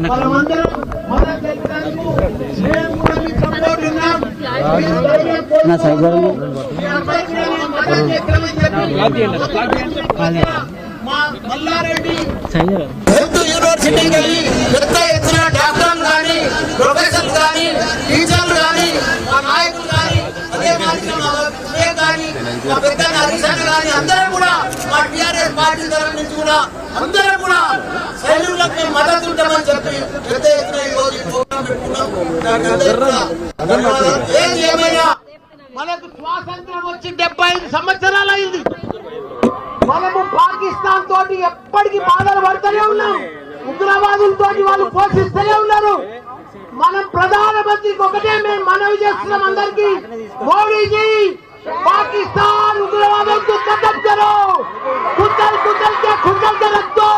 మనమందరం మన దేశానికి మేము కూడా మీకు సపోర్ట్ ఉన్నాం మీరు ధైర్యం కోల్పోవద్దు. మీ అందరికీ నేను మద్దతు చేస్తామని చెప్పి మా మల్లారెడ్డి హెల్త్ యూనివర్సిటీకి వెళ్ళి పెద్ద ఎత్తున డాక్టర్లు కానీ ప్రొఫెసర్లు కానీ టీచర్లు కానీ మా నాయకులు కానీ అదే కానీ మా పెద్ద కానీ అందరం కూడా మా టీఆర్ఎస్ పార్టీ తరఫు నుంచి కూడా అందరూ కూడా సైనికులకు మేము మద్దతు ఉంటామని చెప్పి పెద్ద ఎత్తున ఈ రోజు ఈ ప్రోగ్రాం పెట్టుకున్నాం. ఏది ఏమైనా మనకు స్వాతంత్రం వచ్చి డెబ్బై ఐదు సంవత్సరాలు అయింది. మనము పాకిస్తాన్ తోటి ఎప్పటికీ బాధలు పడుతూనే ఉన్నాం. ఉగ్రవాదులతో వాళ్ళు పోషిస్తూనే ఉన్నారు. మనం ప్రధానమంత్రికి ఒకటే మేము మనవి చేస్తున్నాం అందరికీ. మోడీజీ पाकिस्तान उग्रवादों को खत्म करो कुचल कुचल के खुचल के रख दो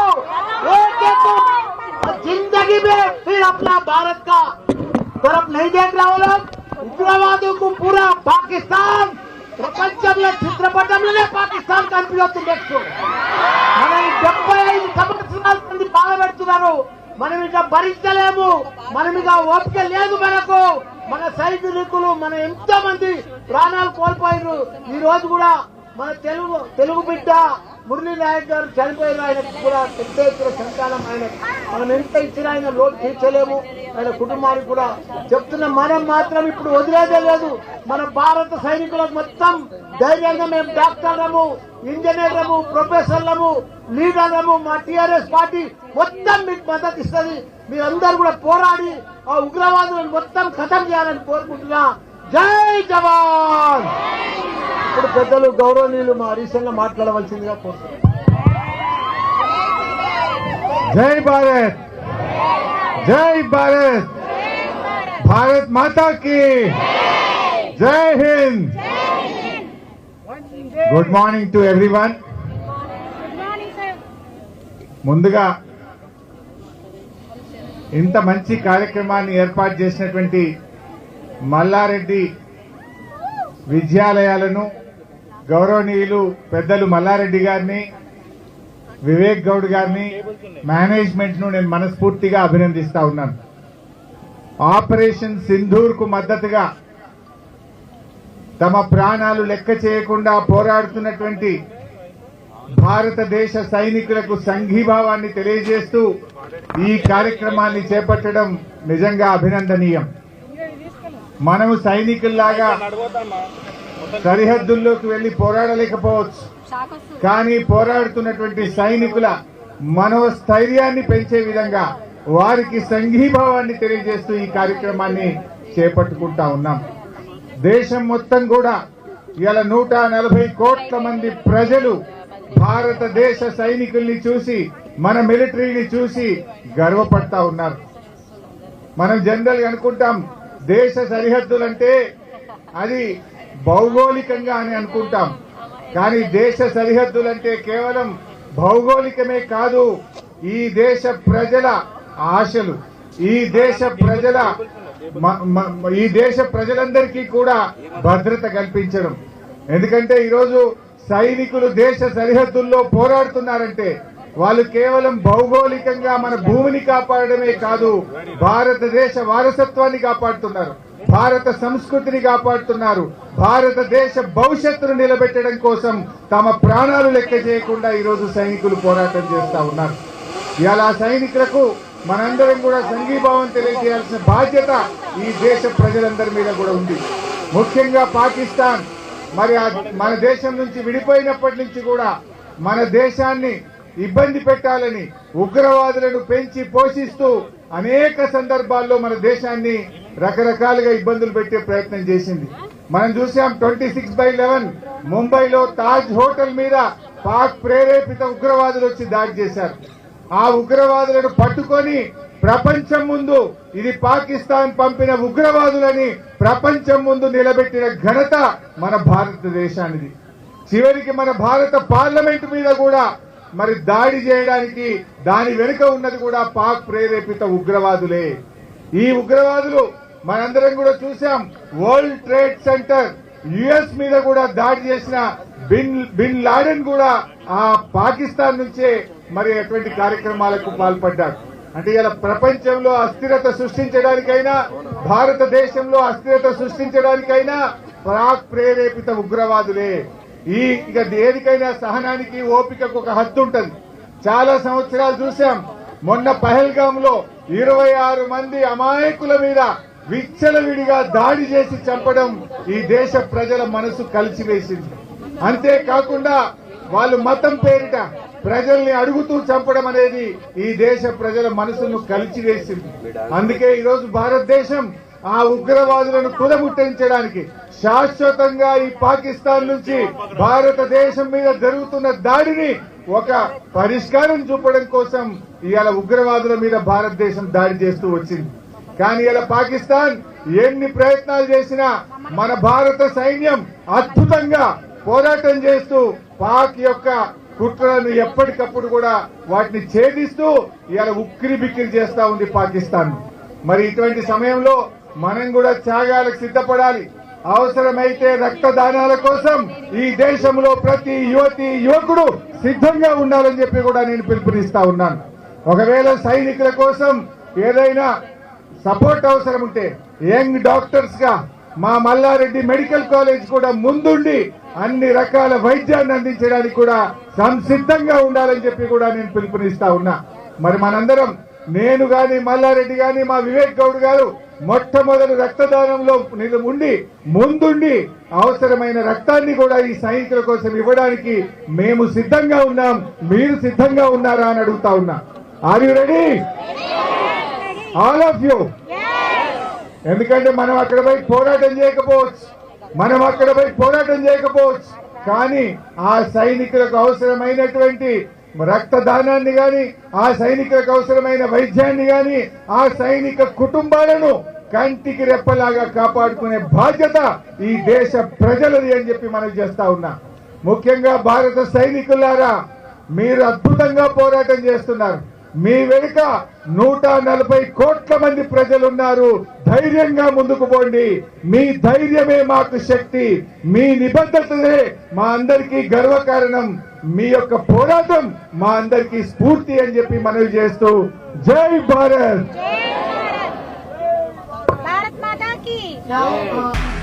एक एक को जिंदगी में फिर अपना भारत का तरफ नहीं देख रहा वो लोग ఉగ్రవాదం పూరా పాకిస్తాన్ ప్రపంచంలో చిత్రపటంలోనే పాకిస్తాన్ కనిపించవచ్చు నెక్స్ట్ మన ఈ డెబ్బై ఐదు సంవత్సరాల మంది బాధపెడుతున్నారు మనం ఇక భరించలేము. మనం ఇక ఓపిక లేదు మనకు. మన సైనికులు మన ఎంతో మంది ప్రాణాలు కోల్పోయారు ఈ రోజు కూడా మన తెలుగు తెలుగు బిడ్డ మురళీ నాయక్ గారు చనిపోయిన ఆయనకు కూడా పెద్ద ఎత్తున సంతానం. ఆయన మనం ఎంత ఇచ్చినా ఆయన లోటు తీర్చలేము. ఆయన కుటుంబానికి కూడా చెప్తున్న మనం మాత్రం ఇప్పుడు వదిలేదే లేదు. మన భారత సైనికులకు మొత్తం ధైర్యంగా మేము డాక్టర్లము ఇంజనీర్లము ప్రొఫెసర్లము లీడర్లము మా టీఆర్ఎస్ పార్టీ మొత్తం మీకు మద్దతు ఇస్తుంది. మీరందరూ కూడా పోరాడి ఆ ఉగ్రవాదులను మొత్తం ఖతం చేయాలని కోరుకుంటున్నా. జై జవాన్! ఇప్పుడు పెద్దలు గౌరవనీయులు మా రీసెంట్గా మాట్లాడవలసిందిగా కోరుతున్నారు జై భారత్! జై భారత్ భారత్ మాతాకి జై Hind good morning to everyone ముందుగా ఇంత మంచి కార్యక్రమాన్ని ఏర్పాటు చేసినటువంటి మల్లారెడ్డి విద్యాలయాలను గౌరవనీయులు పెద్దలు మల్లారెడ్డి గారిని వివేక్ గౌడ్ గారిని మేనేజ్మెంట్ను నేను మనస్ఫూర్తిగా అభినందిస్తా ఉన్నాను. ఆపరేషన్ సింధూర్కు మద్దతుగా తమ ప్రాణాలు లెక్క చేయకుండా పోరాడుతున్నటువంటి భారతదేశ సైనికులకు సంఘీభావాన్ని తెలియజేస్తూ ఈ కార్యక్రమాన్ని చేపట్టడం నిజంగా అభినందనీయం. మనము సైనికుల్లాగా సరిహద్దుల్లోకి వెళ్ళి పోరాడలేకపోవచ్చు. కానీ పోరాడుతున్నటువంటి సైనికుల మనోస్థైర్యాన్ని పెంచే విధంగా వారికి సంఘీభావాన్ని తెలియజేస్తూ ఈ కార్యక్రమాన్ని చేపట్టుకుంటా ఉన్నాం. దేశం మొత్తం కూడా ఇలా నూట నలభై కోట్ల మంది ప్రజలు భారతదేశ సైనికుల్ని చూసి మన మిలిటరీని చూసి గర్వపడతా ఉన్నారు. మనం జనరల్ అనుకుంటాం దేశ సరిహద్దులంటే అది భౌగోళికంగా అని అనుకుంటాం. కానీ దేశ సరిహద్దులంటే కేవలం భౌగోళికమే కాదు ఈ దేశ ప్రజల ఆశలు ఈ దేశ ప్రజల ఈ దేశ ప్రజలందరికీ కూడా భద్రత కల్పించడం. ఎందుకంటే ఈరోజు సైనికులు దేశ సరిహద్దుల్లో పోరాడుతున్నారంటే వాళ్ళు కేవలం భౌగోళికంగా మన భూమిని కాపాడమే కాదు భారతదేశ వారసత్వాన్ని కాపాడుతున్నారు. భారత సంస్కృతిని కాపాడుతున్నారు. భారతదేశ భవిష్యత్తును నిలబెట్టడం కోసం తమ ప్రాణాలు లెక్క చేయకుండా ఈరోజు సైనికులు పోరాటం చేస్తా ఉన్నారు. ఇలా సైనికులకు మనందరం కూడా సంఘీభావం తెలియజేయాల్సిన బాధ్యత ఈ దేశ ప్రజలందరి మీద కూడా ఉంది. ముఖ్యంగా పాకిస్తాన్ మరి మన దేశం నుంచి విడిపోయినప్పటి నుంచి కూడా మన దేశాన్ని ఇబ్బంది పెట్టాలని ఉగ్రవాదులను పెంచి పోషిస్తూ అనేక సందర్భాల్లో మన దేశాన్ని రకరకాలుగా ఇబ్బందులు పెట్టే ప్రయత్నం చేసింది. మనం చూసాం ట్వంటీ సిక్స్ బై లెవెన్. ముంబైలో తాజ్ హోటల్ మీద పాక్ ప్రేరేపిత ఉగ్రవాదులు వచ్చి దాడి చేశారు. ఆ ఉగ్రవాదులను పట్టుకొని ప్రపంచం ముందు ఇది పాకిస్తాన్ పంపిన ఉగ్రవాదులని ప్రపంచం ముందు నిలబెట్టిన ఘనత మన భారతదేశానిది. చివరికి మన భారత పార్లమెంట్ మీద కూడా మరి దాడి చేయడానికి దాని వెనుక ఉన్నది కూడా పాక్ ప్రేరేపిత ఉగ్రవాదులే. ఈ ఉగ్రవాదులు మనందరం కూడా చూసాం వరల్డ్ ట్రేడ్ సెంటర్ యుఎస్ మీద కూడా దాడి చేసిన బిన్ బిన్ లాడెన్ కూడా ఆ పాకిస్తాన్ నుంచే మరి అటువంటి కార్యక్రమాలకు పాల్పడ్డారు అంటే ఇలా ప్రపంచంలో అస్థిరత సృష్టించడానికైనా భారతదేశంలో అస్థిరత సృష్టించడానికైనా ప్రాక్ ప్రేరేపిత ఉగ్రవాదులే. ఈ ఇక దేనికైనా సహనానికి ఓపికకు ఒక హద్దు ఉంటుంది. చాలా సంవత్సరాలు చూసాం మొన్న పహల్గామ్లో ఇరవై ఆరు మంది అమాయకుల మీద విచ్చలవిడిగా దాడి చేసి చంపడం ఈ దేశ ప్రజల మనసు కలిసివేసింది. అంతేకాకుండా వాళ్ళు మతం పేరిట ప్రజల్ని అడుగుతూ చంపడం అనేది ఈ దేశ ప్రజల మనసును కలిచివేసింది అందుకే ఈరోజు భారతదేశం ఆ ఉగ్రవాదులను కుదముట్టించడానికి శాశ్వతంగా ఈ పాకిస్తాన్ నుంచి భారతదేశం మీద జరుగుతున్న దాడిని ఒక పరిష్కారం చూపడం కోసం ఇవాళ ఉగ్రవాదుల మీద భారతదేశం దాడి చేస్తూ వచ్చింది. కానీ ఇలా పాకిస్తాన్ ఎన్ని ప్రయత్నాలు చేసినా మన భారత సైన్యం అద్భుతంగా పోరాటం చేస్తూ పాక్ యొక్క కుట్రలను ఎప్పటికప్పుడు కూడా వాటిని ఛేదిస్తూ ఇలా ఉక్కిరి బిక్కిరి చేస్తా ఉంది పాకిస్తాన్. మరి ఇటువంటి సమయంలో మనం కూడా త్యాగాలకు సిద్ధపడాలి. అవసరమైతే రక్తదానాల కోసం ఈ దేశంలో ప్రతి యువతి యువకుడు సిద్ధంగా ఉండాలని చెప్పి కూడా నేను పిలుపునిస్తా ఉన్నాను. ఒకవేళ సైనికుల కోసం ఏదైనా సపోర్ట్ అవసరం ఉంటే యంగ్ డాక్టర్స్గా మా మల్లారెడ్డి మెడికల్ కాలేజ్ కూడా ముందుండి అన్ని రకాల వైద్యాన్ని అందించడానికి కూడా సంసిద్ధంగా ఉండాలని చెప్పి కూడా నేను పిలుపునిస్తా ఉన్నా. మరి మనందరం నేను గాని మల్లారెడ్డి గాని మా వివేక్ గౌడ్ గారు మొట్టమొదటి రక్తదానంలో ఉండి ముందుండి అవసరమైన రక్తాన్ని కూడా ఈ సైనికుల కోసం ఇవ్వడానికి మేము సిద్ధంగా ఉన్నాం. మీరు సిద్ధంగా ఉన్నారా అని అడుగుతా ఉన్నా. Are you ready all of you ఎందుకంటే మనం అక్కడ పోయి పోరాటం చేయకపోవచ్చు. మనం అక్కడ పోయి పోరాటం చేయకపోవచ్చు. కానీ ఆ సైనికులకు అవసరమైనటువంటి రక్తదానాన్ని గాని ఆ సైనికులకు అవసరమైన వైద్యాన్ని గాని ఆ సైనిక కుటుంబాలను కంటికి రెప్పలాగా కాపాడుకునే బాధ్యత ఈ దేశ ప్రజలది అని చెప్పి మనం చేస్తా ఉన్నా. ముఖ్యంగా భారత సైనికులారా మీరు అద్భుతంగా పోరాటం చేస్తున్నారు. మీ వెనుక నూట నలభై కోట్ల మంది ప్రజలున్నారు. ధైర్యంగా ముందుకు పోండి. మీ ధైర్యమే మాకు శక్తి. మీ నిబద్ధతలే మా అందరికీ గర్వకారణం. మీ యొక్క పోరాటం మా అందరికీ స్ఫూర్తి అని చెప్పి మనవి చేస్తూ జై భారత్! భారత్!